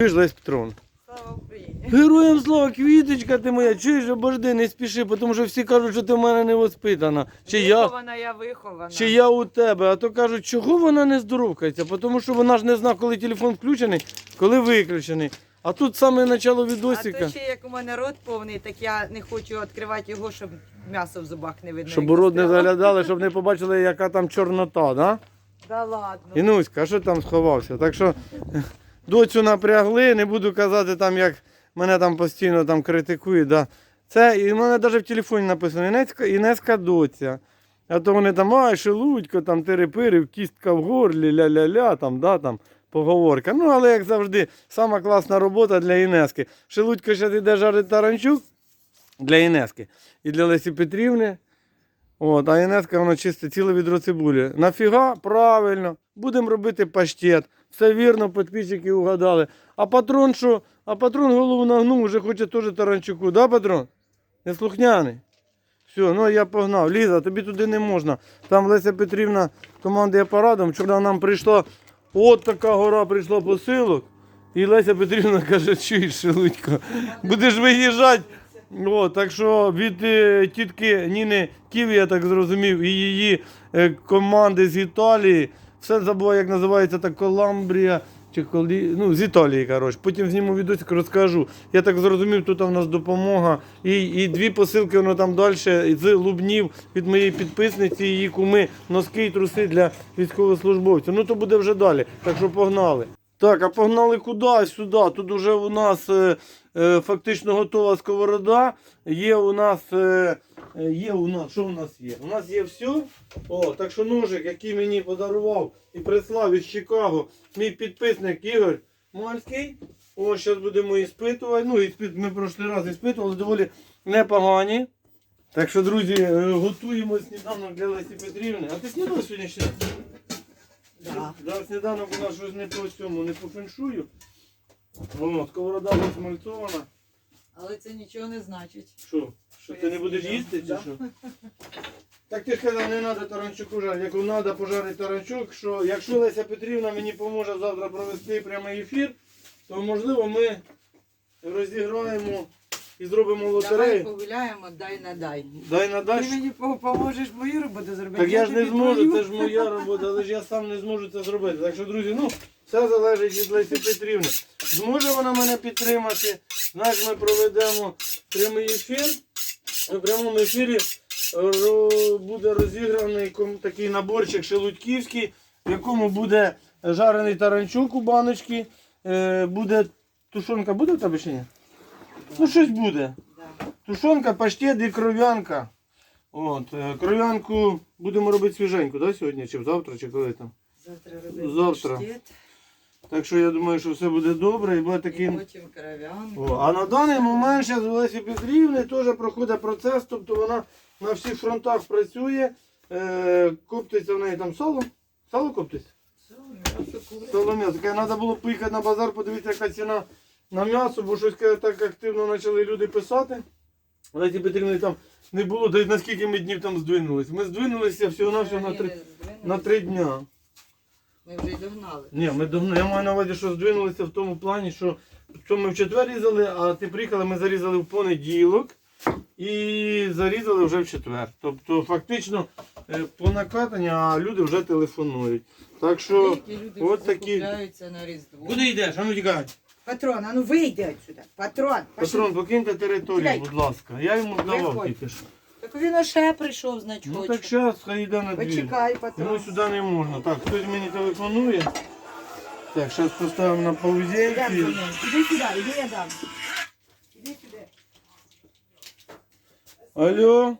Чуєш, Лесь? Слава Україні. Героям слава, квіточка ти моя, чуєш, обожди, не спіши, тому що всі кажуть, що ти в мене не воспитана. Чи я, Вихована, я вихована. чи я у тебе, а то кажуть, чого вона не здоровкається, тому що вона ж не знає, коли телефон включений, коли виключений. А тут саме начало А відосика, то ще як у мене рот повний, так я не хочу відкривати його, щоб м'ясо в зубах не видно. щоб як урод не застряло. заглядали, щоб не побачили, яка там чорнота, да? Да ладно. Інуська, а що там сховався? Так що доцю напрягли, не буду казати там, як мене там постійно там критикують. Да. Це і в мене навіть в телефоні написано Інецька, Інеська доця. А то вони там, ай, шелудько, там тири-пири, кістка в горлі, ля-ля-ля, там, да, там, поговорка. Ну, але як завжди, сама класна робота для Інески. Шелудько зараз йде жарить таранчук для Інески і для Лесі Петрівни. От, а Інеска воно чисте ціле відро цибулі. Нафіга? Правильно. Будемо робити паштет. Все вірно, підписчики угадали. А патрон що? А патрон голову нагнув, вже хоче теж таранчуку, да, патрон? Неслухняний. Все, ну я погнав. Ліза, тобі туди не можна. Там Леся Петрівна командує парадом. Вчора нам прийшла, от така гора прийшла посилок. І Леся Петрівна каже, чуєш, Шелудько, будеш виїжджати. О, так що від е, тітки Ніни Ківі, я так зрозумів, і її е, команди з Італії. Все забуваю, як називається та Коламбрія. Чи колі... ну, з Італії, коротше. Потім зніму відосик, розкажу. Я так зрозумів, тут у нас допомога. І, і дві посилки воно там далі з Лубнів від моєї підписниці, її куми, носки і труси для військовослужбовців. Ну то буде вже далі. Так що погнали. Так, а погнали куди? Сюди. Тут вже у нас е, е, фактично готова сковорода. Є у нас. Е, є у нас, що у нас є? У нас є все. О, так що ножик, який мені подарував і прислав із Чикаго, мій підписник Ігор Мальський. О, зараз будемо іспитувати. Ну, іспит, ми прошлий раз іспитували, доволі непогані. Так що, друзі, е, готуємо сніданок для Лесі Петрівни. А ти снідав сьогодні ще? Да. Да, сніданок у нас щось не по цьому, не по феншую. О, сковорода засмальцована. Але це нічого не значить. Що? Що ти не будеш їсти чи що? Так ти ж казав, не треба таранчуку жарити. Як треба пожарити таранчук, що якщо Леся Петрівна мені поможе завтра провести прямий ефір, то можливо ми розіграємо і зробимо Давай лотерею. погуляємо, дай на дай. Дай на Ти мені поможеш мою роботу зробити. Так я ж не тобі зможу, твою. це ж моя робота, але ж я сам не зможу це зробити. Так що, друзі, ну, все залежить від Лесі Петрівни. Зможе вона мене підтримати. Знаєш, ми проведемо прямий ефір. У прямому ефірі ро- буде розіграний ком- такий наборчик шелудьківський, в якому буде жарений таранчук у баночці, е, буде тушонка, буде в тебе чи ні? Ну, щось буде. Тушонка, паштет і кров'янка. От, е, кров'янку будемо робити свіженьку, да, сьогодні, чи завтра, чи коли там. Завтра Завтра. паштет, Так що я думаю, що все буде добре і буде і такий. потім кров'янку. О, а на даний момент зараз у Лесі Петрівни теж проходить процес, тобто вона на всіх фронтах працює, е, коптиться в неї там сало. Сало коптиться? Сало м'ясо. Таке треба було поїхати на базар, подивитися, яка ціна на м'ясо, бо щось так активно почали люди писати. Лесі Петрівни там не було, та наскільки ми днів там здвинулися. Ми здвинулися всього-навсього на три, на три дня. Ми вже й догнали. Ні, ми давно, я маю на увазі, що здвинулися в тому плані, що, що ми в четвер різали, а ти приїхали, ми зарізали в понеділок і зарізали вже в четвер. Тобто фактично е, по накатанню, а люди вже телефонують. Так що, Деякі люди от такі- на Різдво. куди йдеш? А ну тікай. Патрон, а ну вийди отсюда. Патрон. пошли. Патрон, покиньте територію, Тікай. будь ласка. Я йому давав Виходь. тільки що. Так він ще прийшов, значить, Ну так зараз хай йде на двір. Почекай, патрон. Йому сюди не можна. Так, хтось мені телефонує. Так, зараз поставимо на Йдемо за. Іди сюди, іди я дам. Іди сюди. Алло.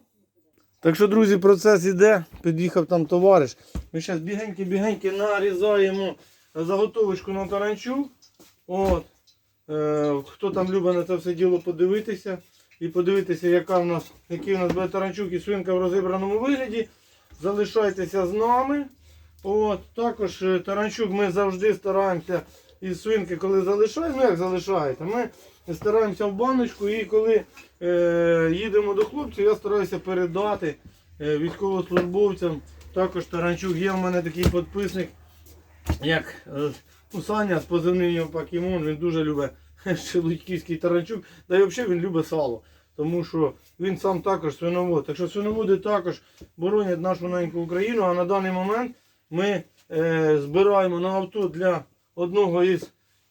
Так що, друзі, процес іде. Під'їхав там товариш. Ми зараз бігеньки-бігеньки нарізаємо заготовочку на таранчук. От. Е, хто там любить на це все діло подивитися. І подивитися, яка в нас, який у нас буде таранчук і свинка в розібраному вигляді. Залишайтеся з нами. От, також е, таранчук ми завжди стараємося із свинки, коли залишаємо, ну як залишаєте, ми стараємося в баночку і коли е, їдемо до хлопців, я стараюся передати е, військовослужбовцям. Також таранчук є в мене такий підписник, як е, Ну, Саня з позивним Покемон, він дуже любить шелудьківський таранчук, да і взагалі він любить сало. Тому що він сам також свиновод. Так що свиноводи також боронять нашу неньку Україну, а на даний момент ми е, збираємо на авто для одного із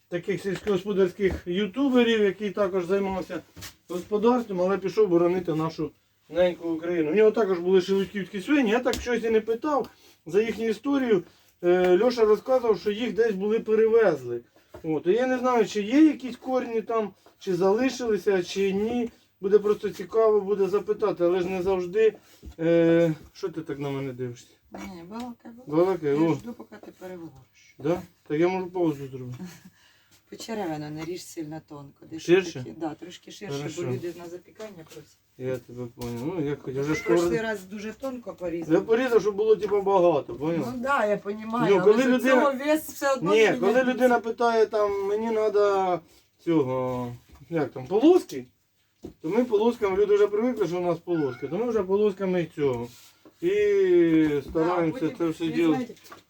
таких сільськогосподарських ютуберів, який також займався господарством, але пішов боронити нашу неньку Україну. У нього також були шелудьківські свині. Я так щось і не питав за їхню історію. Е, Льоша розказував, що їх десь були перевезли. От, і я не знаю, чи є якісь корні там, чи залишилися, чи ні. Буде просто цікаво буде запитати, але ж не завжди. Е, що ти так на мене дивишся? Ні, балака, Балакай, Я о, жду, поки ти переговориш. да? Так я можу паузу зробити. Почеревина не ріж сильно тонко. Десь Ширше? такі- Да, трошки ширше, Хорошо. бо люди на запікання просять. Я тебе понял. Ну, як хоч, вже В ж прошлий раз дуже тонко порізав. Я порізав, щоб було типу багато, понял? Ну так, да, я розумію, Ну, коли ж людина- цього вес все одно Ні, коли людина питає, там, мені треба цього, як там, полоски, то ми полосками, люди вже привикли, що у нас полоски, то ми вже полосками і цього. І стараємося Да, це все діло.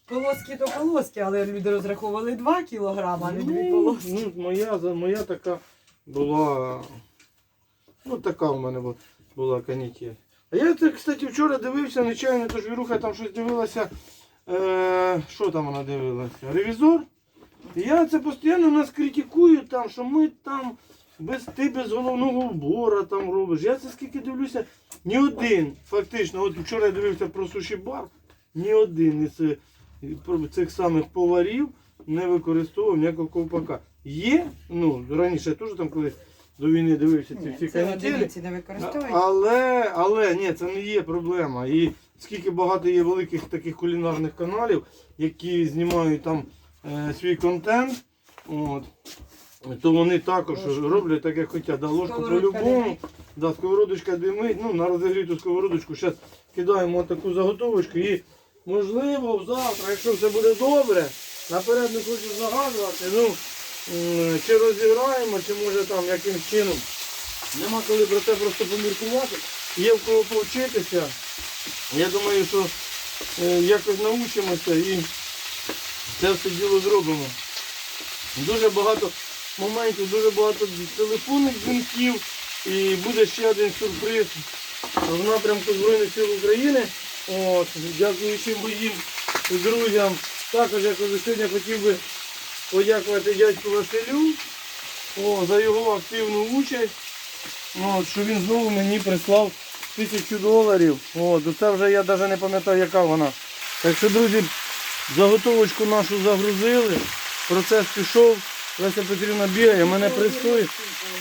Полоски то полоски, але люди розраховували 2 кілограми, а не 2 Ну, полоски. ну, моя, за- моя така була. Ну, така в мене бу- була канітель. А я це, кстати, вчора дивився, нечайно, тож Віруха там щось дивилася. Е, що там вона дивилася? Ревізор. І я це постійно нас критикують, там, що ми там без ти без головного вбора там робиш. Я це скільки дивлюся, ні один, фактично, от вчора я дивився про суші бар, ні один із е, цих самих поварів не використовував ніякого ковпака. Є, ну раніше я теж там колись до війни дивився ці всі канітелі. Але, але ні, це не є проблема. І скільки багато є великих таких кулінарних каналів, які знімають там е, свій контент, от, то вони також Ложку. роблять так, як хочуть. Да, ложку по-любому. Да, сковородочка димить. Ну, на розігріту сковородочку зараз кидаємо таку заготовочку і можливо завтра, якщо все буде добре, наперед не хочу загадувати, ну, чи розіграємо, чи може там якимсь чином. Нема коли про це просто поміркувати. Є в кого повчитися. Я думаю, що е, якось научимося і це все діло зробимо. Дуже багато моментів, дуже багато телефонних дзвінків. І буде ще один сюрприз в напрямку Збройних сил України. От, дякуючи моїм друзям. Також я сьогодні хотів би подякувати дядьку Василю о, за його активну участь. От, що він знову мені прислав тисячу доларів. От, це вже я навіть не пам'ятаю, яка вона. Так що, друзі, заготовочку нашу загрузили. Процес пішов. Леся Петрівна бігає, мене пресує,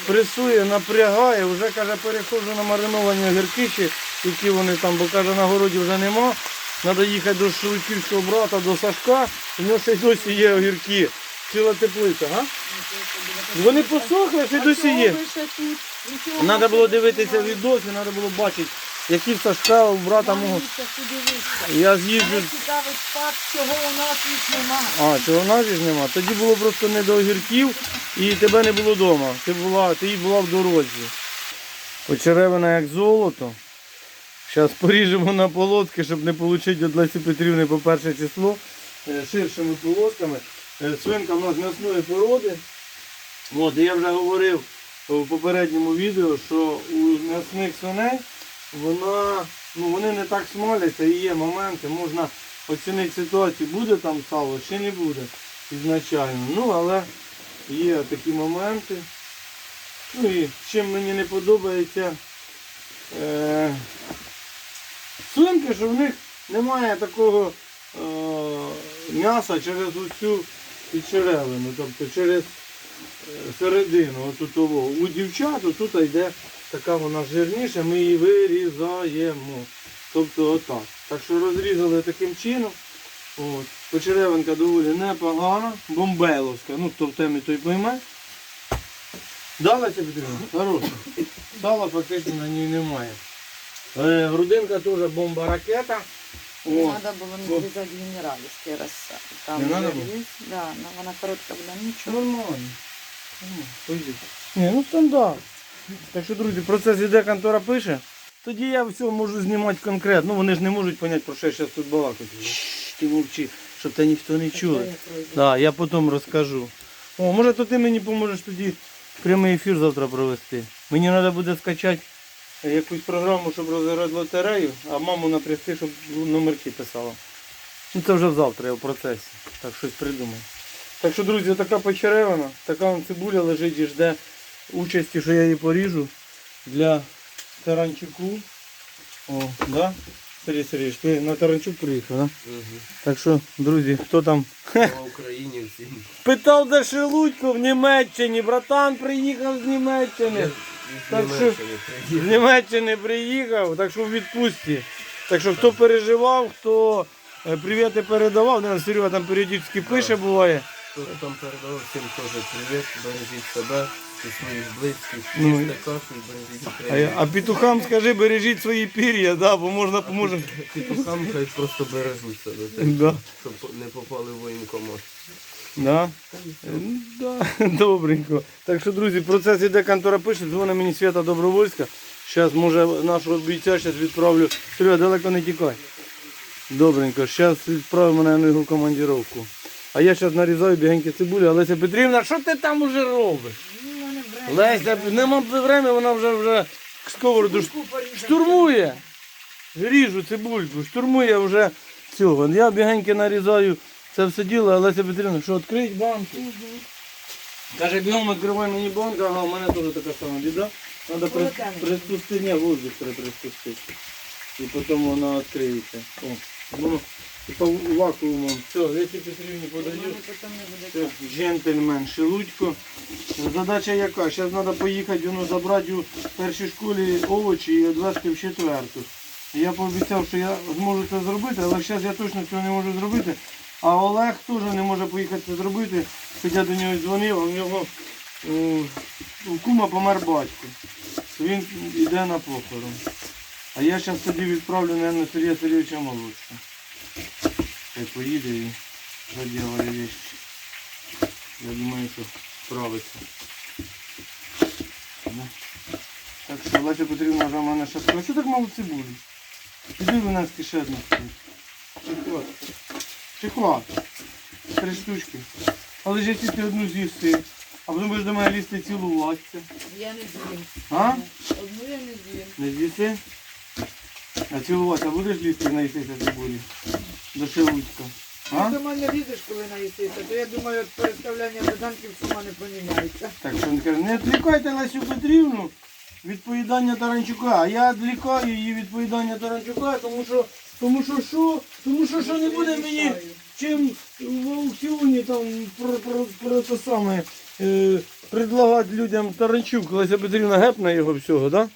пресує, напрягає, вже каже, переходжу на мариновані огірки, які вони там, бо каже, на городі вже нема. Треба їхати до Шеликівського брата, до Сашка, у нього ще й досі є огірки. Ціла теплиця, га? Вони посохли, ще й досі є. Треба було дивитися відос, і треба було бачити, які в Сашка, у брата мого. Я з'їжджу. Чого у нас їх нема. А, чого в нас ж нема? Тоді було просто не до огірків і тебе не було вдома. Ти була, ти була в дорозі. Почеревина як золото. Зараз поріжемо на полоски, щоб не отримати від Лесі Петрівни по перше число е, ширшими полосками. Е, Свинка в нас м'ясної породи. От, я вже говорив у попередньому відео, що у м'ясних свиней вона, ну, вони не так смаляться і є моменти, можна оцінити ситуацію, буде там сало чи не буде ізначально. Ну, але є такі моменти. Ну і чим мені не подобається е, свинки, що в них немає такого е, м'яса через оцю підчеревину, тобто через е, середину. Отут. У дівчат тут йде така вона жирніша, ми її вирізаємо. Тобто отак. Так що розрізали таким чином. От. Почеревинка доволі непогана, бомбеловська, ну хто в темі той пойме. Далася Петрівна? Хороша. Сала фактично на ній немає. Е, грудинка теж бомба ракета. О, Треба було не зрізати генералівський розсад. Там Не надо було? є. Да, ну, вона коротка була, нічого. нормально. Ну, пойди. Ні, ну стандарт. Так що, друзі, процес іде, контора пише. Тоді я все можу знімати конкретно. Ну вони ж не можуть зрозуміти, про що я зараз тут балакаю. Шш, Ти мовчи. Щоб щоб те ніхто не чув. Да, я потім розкажу. О, може то ти мені поможеш тоді прямий ефір завтра провести. Мені треба буде скачати якусь програму, щоб розіграти лотерею, а маму напрягти, щоб номерки писала. Ну це вже завтра, я в процесі. Так щось придумаю. Так що, друзі, така почеревина, така вон цибуля лежить і жде участі, що я її поріжу для таранчуку. О, да? Сергій Сергійович, ти на таранчук приїхав, да? Так що, друзі, хто там По Україні всім. питав, де Шелудько в Німеччині, братан приїхав з Німеччини. Так що- З Німеччини приїхав, так що в відпустці. Так що хто переживав, хто е, привіти передавав, не Серега там періодично пише буває. Хто там передав всім теж привіт, бережіть себе і своїх близьких, Ну, і бережіть А, я- Україну. а петухам скажи, бережіть свої пір'я, да, бо можна поможе. Петухам хай просто бережуть себе, так, Да. щоб не попали в воєнкомат. Да. М, Да, добренько. Так що, друзі, процес іде, контора пише, дзвонить мені Свята Добровольська. Зараз, може, нашого бійця зараз відправлю. Серега, далеко не тікай. Добренько, зараз відправимо на його командировку. А я зараз нарізаю бігенькі цибулі. Олеся Петрівна, що ти там уже робиш? Леся, нема времени, вона вже вже сковороду штурмує. Ріжу цибульку, штурмує вже цього. Я бігеньки нарізаю це все діло, а Леся Петрівна, що відкрить банку? Каже, бігом відкривай мені банку, ага, у мене теж така сама біда. Треба при, приспустити, ні, воздух треба приспустити. І потім вона відкриється. О, типа вакуумом. Все, Лесі Петрівні подаю. Це джентльмен Шелудько. Задача яка? Зараз треба поїхати воно забрати у першій школі овочі і відвезти в четверту. Я пообіцяв, що я зможу це зробити, але зараз я точно цього не можу зробити. А Олег теж не може поїхати це зробити. Хоча до нього дзвонив, а в нього е, у кума помер батько. Він йде на похорон. А я зараз тоді відправлю, мабуть, Сергія Сергійовича молодшого. Хай поїде і заділає вещи. Я думаю, що справиться. Так що Леся Петрівна вже в мене ще сказала, що так мало цибулі? Іди в нас кишетник. Шоколад. Шоколад. Три штучки. Але ж якщо ти одну з'їсти, а потім будеш до мене лізти цілу цілуватися. Я не з'їм. А? Одну я не з'їм. Не з'їси? А цілуватися будеш лізти наїстися цибулі? До. А? Ти до мене лізеш, коли наїсися, то я думаю, от переставляння доданків сума не поміняється. Так що він каже, не відвлікайте Лесю Петрівну від поїдання Таранчука, а я відвлікаю її від поїдання Таранчука, тому що, тому що що? Тому що що не буде мені чим в аукціоні там про, про, про це саме е, предлагати людям Таранчук. Леся Петрівна гепне його всього, так? Да?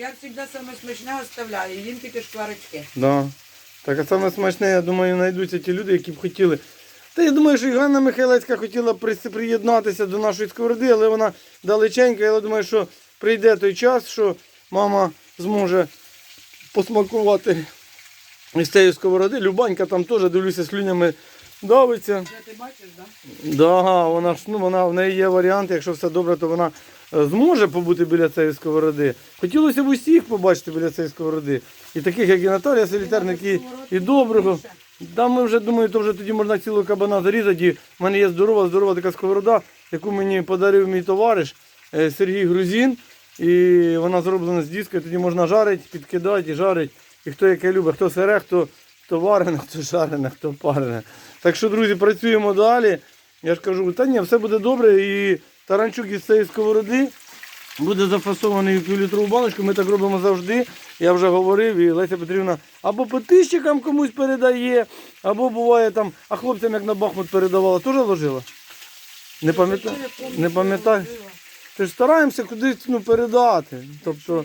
Я завжди саме смачне оставляю, їм тільки шкварочки. Да. Так, а саме смачне, я думаю, знайдуться ті люди, які б хотіли. Та я думаю, що і Ганна Михайлецька хотіла приєднатися до нашої сковороди, але вона далеченька. Я думаю, що прийде той час, що мама зможе посмакувати із цієї сковороди. Любанька там теж, дивлюся, слюнями давиться. Ти бачиш, так? Да, вона ж ну вона в неї є варіант, якщо все добре, то вона зможе побути біля цієї сковороди. Хотілося б усіх побачити біля цієї сковороди. І таких, як і Наталія Солітерник, і, і доброго. Там ми вже думаю, то вже тоді можна цілого кабана зарізати. І в мене є здорова, здорова така сковорода, яку мені подарив мій товариш е, Сергій Грузін. І вона зроблена з дискою, тоді можна жарити, підкидати і жарити. І хто яке любить, хто сире, хто, хто варене, хто жарене, хто парене. Так що, друзі, працюємо далі. Я ж кажу, та ні, все буде добре. І таранчук із цієї сковороди буде зафасований в півлітрову баночку. Ми так робимо завжди. Я вже говорив, і Леся Петрівна або підписчикам комусь передає, або буває там, а хлопцям як на Бахмут передавала, теж ложила? Не пам'ятаю. Не пам'ятаю. Ти ж стараємося кудись ну, передати. Тобто.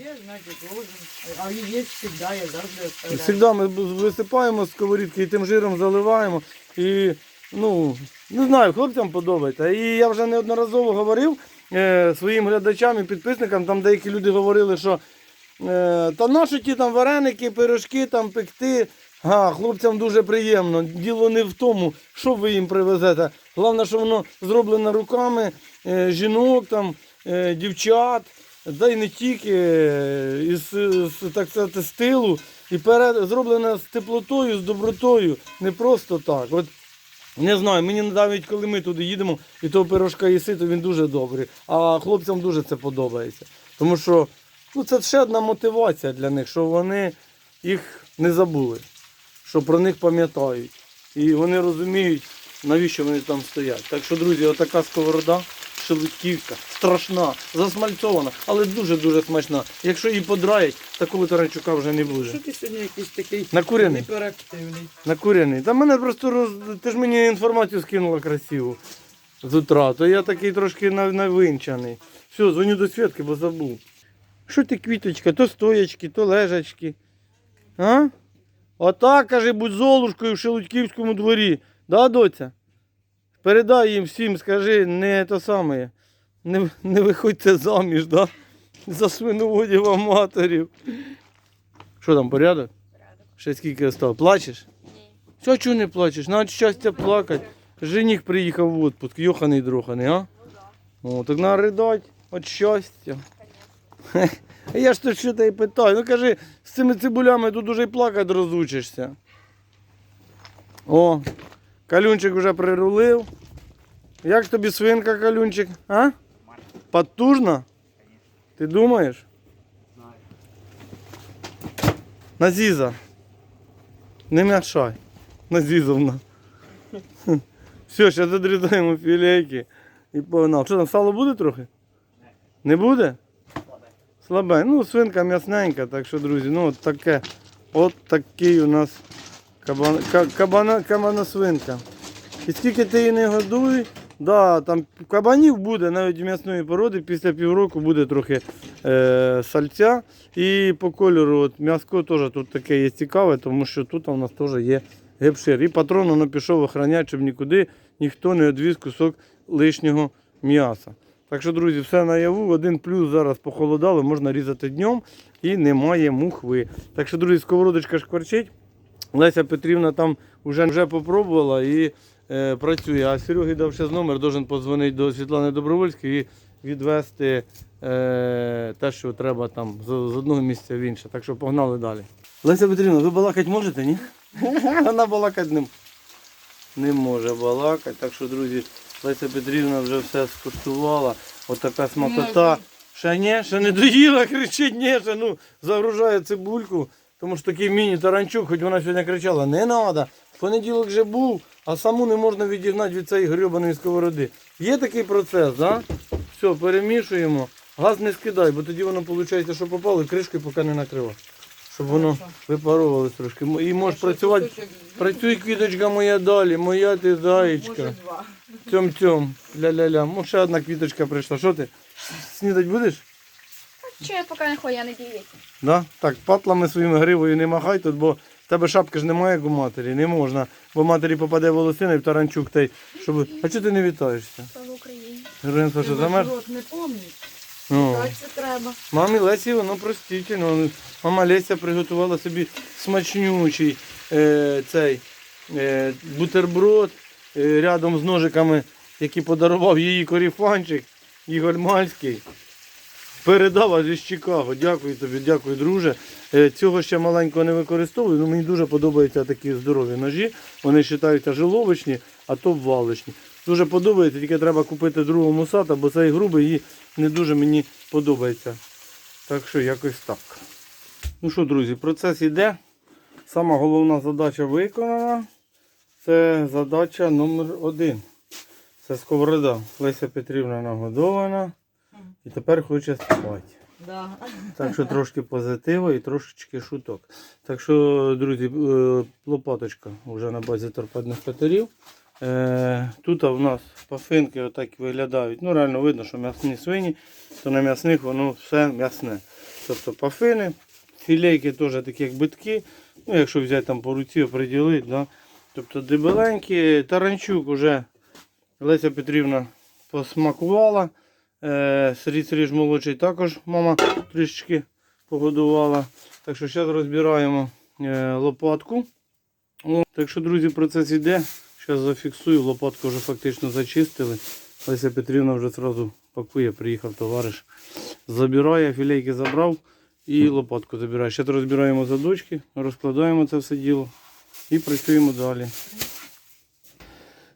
А є завжди, я завжди завжди ми висипаємо з сковорідки і тим жиром заливаємо. І ну, не знаю, хлопцям подобається. І я вже неодноразово говорив е, своїм глядачам і підписникам, там деякі люди говорили, що е, та наші ті там вареники, пирожки там пекти. А, хлопцям дуже приємно. Діло не в тому, що ви їм привезете. Головне, що воно зроблено руками е, жінок, там, е, дівчат, да й не тільки е, із, так сказати, стилу. І перед, зроблено з теплотою, з добротою. Не просто так. От Не знаю, мені навіть коли ми туди їдемо і того пирожка їси, то він дуже добрий. А хлопцям дуже це подобається. Тому що ну, це ще одна мотивація для них, що вони їх не забули, що про них пам'ятають. І вони розуміють, навіщо вони там стоять. Так що, друзі, отака сковорода, шелудьківська, страшна, засмальцована, але дуже-дуже смачна. Якщо її подраять, такого таранчука вже не буде. Що ти сьогодні якийсь такий Накурений. гіперактивний? Накурений. Та мене просто роз... Ти ж мені інформацію скинула красиву з утра, то я такий трошки нав- навинчаний. Все, дзвоню до Святки, бо забув. Що ти квіточка, то стоячки, то лежачки. А? Отак, каже, будь золушкою в Шелудьківському дворі. Да, доця? Передай їм всім, скажи, не то саме. Не, не виходьте заміж, да? За свиноводів аматорів. Що там, порядок? Порядок. Ще скільки осталось? Плачеш? Ні. Що чого не плачеш? Надо щастя плакати. Жених приїхав в отпуск, йоханий дроханий, а? О, так надо ридать від щастя. А я ж тут що тебе питаю. Ну кажи, з цими цибулями тут уже й плакати розучишся. О, калюнчик вже прирулив. Як тобі свинка, калюнчик? А? Потужна? Ти думаєш? Знаю. Назіза. Не м'яшай. Назізовна. Все, зараз додрізаємо філейки і погнав. Що там, сало буде трохи? Не буде? Слабе. Ну, свинка м'ясненька, так що, друзі, ну от таке. От такий у нас кабана, кабана, свинка. І скільки ти її не годуй, да, там кабанів буде навіть м'ясної породи, після півроку буде трохи е, сальця. І по кольору от, м'яско теж тут таке є цікаве, тому що тут у нас теж є гепшир. І патрон воно пішов охороняти, щоб нікуди ніхто не відвіз кусок лишнього м'яса. Так що, друзі, все наяву. Один плюс зараз похолодало, можна різати днем і немає мухви. Так що, друзі, сковородочка шкварчить. Леся Петрівна там вже, вже попробувала і е, працює. А Сереги дав ще з номер, должен подзвонити до Світлани Добровольської і відвести е, те, що треба там з, з одного місця в інше. Так що погнали далі. Леся Петрівна, ви балакати можете, ні? Вона балакати не, не може балакати. Так що, друзі, Леся Петрівна вже все скуштувала. Отака смакота. Ще ні, ще не доїла, кричить, ні, ще ну, загружає цибульку. Тому що такий міні-таранчук, хоч вона сьогодні кричала, не треба, понеділок вже був, а саму не можна відігнати від цієї грьобаної сковороди. Є такий процес, да? Все, перемішуємо. Газ не скидай, бо тоді воно виходить, що попало, і кришкою поки не накрива. Щоб воно випаровувалось трошки. І можеш працювати. Працюй, квіточка моя далі, моя ти заєчка. Два. Тьом-тьом, ля-ля-ля. Ну, ще одна квіточка прийшла. Що ти? Снідать будеш? Що я поки не хочу, я не дієті. Да? Так, патлами своїми гривою не махай тут, бо в тебе шапки ж немає, як у матері, не можна. Бо матері попаде волосина і в таранчук той, щоб. А чого ти не вітаєшся? Слава Україні. Героям Ти що замер? рот не помниш. Ну. Так це треба. Мамі Лесі, воно простительно. Мама Леся приготувала собі смачнючий е, цей е, бутерброд е, рядом з ножиками, які подарував її коріфанчик Ігор Мальський. Передав аж із Чикаго. Дякую тобі, дякую, друже. Е, Цього ще маленького не використовую, але мені дуже подобаються такі здорові ножі. Вони вважаються жиловочні, а то валочні. Дуже подобається, тільки треба купити другого мусата, бо цей грубий її не дуже мені подобається. Так що якось так. Ну що, друзі, процес йде. Сама головна задача виконана. Це задача номер один. Це сковорода. Леся Петрівна нагодована. І тепер хоче спати. Да. Так що трошки позитиву і трошечки шуток. Так що, друзі, е, лопаточка вже на базі торпедних катерів. Е, Тут у нас пафинки отак виглядають. Ну, реально видно, що м'ясні свині, то на м'ясних воно все м'ясне. Тобто пафини, філейки теж такі як битки. Ну, якщо взяти там по руці, оприділити. Да? Тобто дебеленькі, таранчук вже Леся Петрівна посмакувала. Е, Сергій Сергійович молодший також мама трішечки погодувала. Так що зараз розбираємо е, лопатку. О, так що, друзі, процес йде. Зараз зафіксую, лопатку вже фактично зачистили. Леся Петрівна вже одразу пакує, приїхав товариш. Забирає, філейки забрав і лопатку забирає. Зараз розбираємо задочки, розкладаємо це все діло і працюємо далі.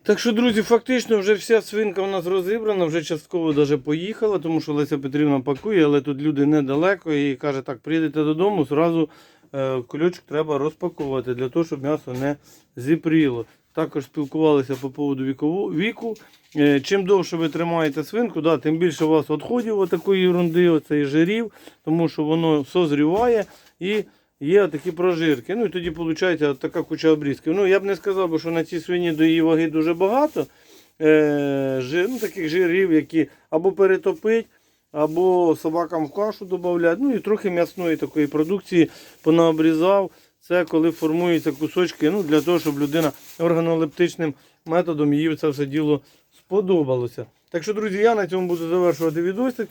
Так що, друзі, фактично вже вся свинка у нас розібрана, вже частково даже поїхала, тому що Леся Петрівна пакує, але тут люди недалеко і каже, так, приїдете додому, зразу е, кульочок треба розпаковувати для того, щоб м'ясо не зіпріло. Також спілкувалися по поводу вікову, віку. Е, чим довше ви тримаєте свинку, да, тим більше у вас відходів отакої ерунди, оцей жирів, тому що воно созріває і є такі прожирки. Ну і тоді виходить така куча обрізків. Ну я б не сказав, що на цій свині до її ваги дуже багато е, жир, ну, таких жирів, які або перетопить, або собакам в кашу додавлять. Ну і трохи м'ясної такої продукції понаобрізав. Це коли формуються кусочки, ну для того, щоб людина органолептичним методом їй це все діло сподобалося. Так що, друзі, я на цьому буду завершувати відосик.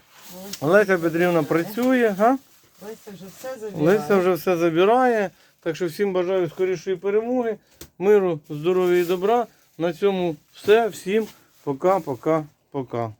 Олеся Петрівна працює. Га? Леся вже все забирає. Леся вже все забирає. Так що всім бажаю скорішої перемоги, миру, здоров'я і добра. На цьому все. Всім пока, пока, пока.